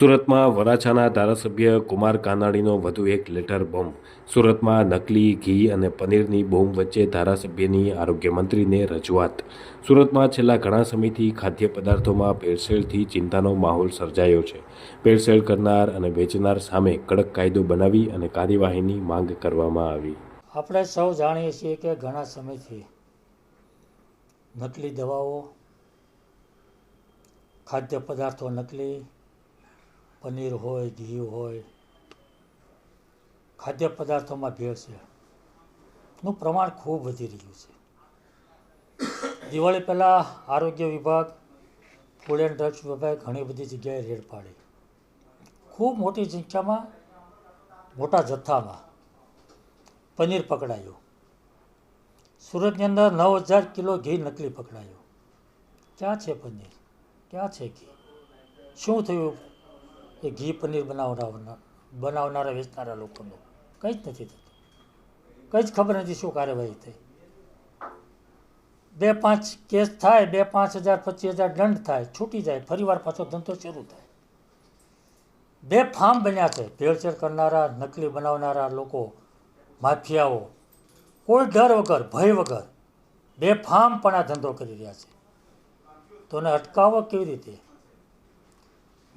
સુરતમાં વરાછાના ધારાસભ્ય કુમાર કાનાણીનો વધુ એક લેટર બોમ્બ. સુરતમાં નકલી ઘી અને પનીરની બોમ્બ વચ્ચે ધારાસભ્યની આરોગ્ય મંત્રીને રજૂઆત. સુરતમાં છેલ્લા ઘણા સમયથી ખાદ્ય પદાર્થોમાં ભેળસેળથી ચિંતાનો માહોલ સર્જાયો છે. ભેળસેળ કરનાર અને વેચનાર સામે કડક કાયદો બનાવી અને કાર્યવાહીની માંગ કરવામાં આવી. આપણે સૌ જાણીએ છીએ કે ઘણા સમયથી નકલી દવાઓ, ખાદ્ય પદાર્થો નકલી પનીર હોય, ઘી હોય ખાદ્ય પદાર્થોમાં ભેળસેળનું પ્રમાણ ખૂબ વધી રહ્યું છે. દિવાળી પહેલાં આરોગ્ય વિભાગ ફૂડ એન્ડ ડ્રગ્સ વિભાગે ઘણી બધી જગ્યાએ રેડ પાડી. ખૂબ મોટી સંખ્યામાં, મોટા જથ્થામાં પનીર પકડાયું. સુરતની અંદર નવ હજાર કિલો ઘી નકલી પકડાયું. ક્યાં છે પનીર? ક્યાં છે ઘી? શું થયું? એ ઘી પનીર બનાવનારા બનાવનારા વેચનારા લોકોનું. કંઈ જ નથી થતું. કંઈ જ ખબર નથી શું કાર્યવાહી થઈ. બે પાંચ કેસ થાય, બે પાંચ હજાર, પચીસ હજાર દંડ થાય, છૂટી જાય, ફરીવાર પાછો ધંધો શરૂ થાય. બે ફાર્મ બન્યા છે, ભેળસેળ કરનારા, નકલી બનાવનારા લોકો, માફિયાઓ. કોઈ ડર વગર, ભય વગર બે ફાર્મ પણ આ ધંધો કરી રહ્યા છે. તો એને અટકાવવો કેવી રીતે?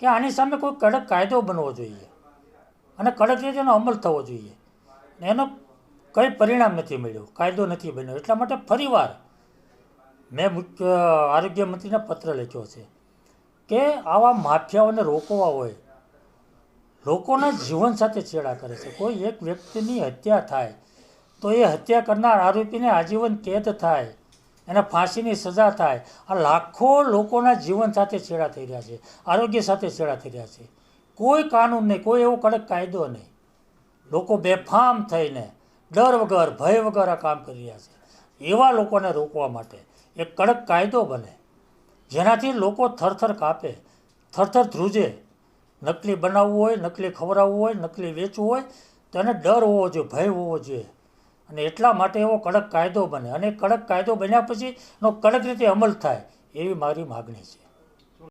કે આની સામે કોઈ કડક કાયદો બનવો જોઈએ. અને કડક રીતે એનો અમલ થવો જોઈએ. એનો કંઈ પરિણામ નથી મળ્યું. કાયદો નથી બન્યો. એટલા માટે ફરીવાર મેં મુખ્ય આરોગ્ય મંત્રીને પત્ર લખ્યો છે કે આવા માફિયાઓને રોકવા હોય, લોકોના જીવન સાથે છેડા કરે છે. કોઈ એક વ્યક્તિની હત્યા થાય, તો એ હત્યા કરનાર આરોપીને આજીવન કેદ થાય. એને ફાંસીની સજા થાય. આ લાખો લોકોના જીવન સાથે છેડા થઈ રહ્યા છે. આરોગ્ય સાથે છેડા થઈ રહ્યા છે. કોઈ કાનૂન નહીં, કોઈ એવો કડક કાયદો નહીં. લોકો બેફામ થઈને ડર વગર, ભય વગર આ કામ કરી રહ્યા છે. એવા લોકોને રોકવા માટે એક કડક કાયદો બને, જેનાથી લોકો થરથર કાપે, થરથર ધ્રુજે. નકલી બનાવવું હોય, નકલી ખવડાવવું હોય, નકલી વેચવું હોય, તો એને ડર હોવો જોઈએ, ભય હોવો જોઈએ. અને એટલા માટે એવો કડક કાયદો બને. અને કડક કાયદો બન્યા પછી એનો કડક રીતે અમલ થાય એવી મારી માગણી છે.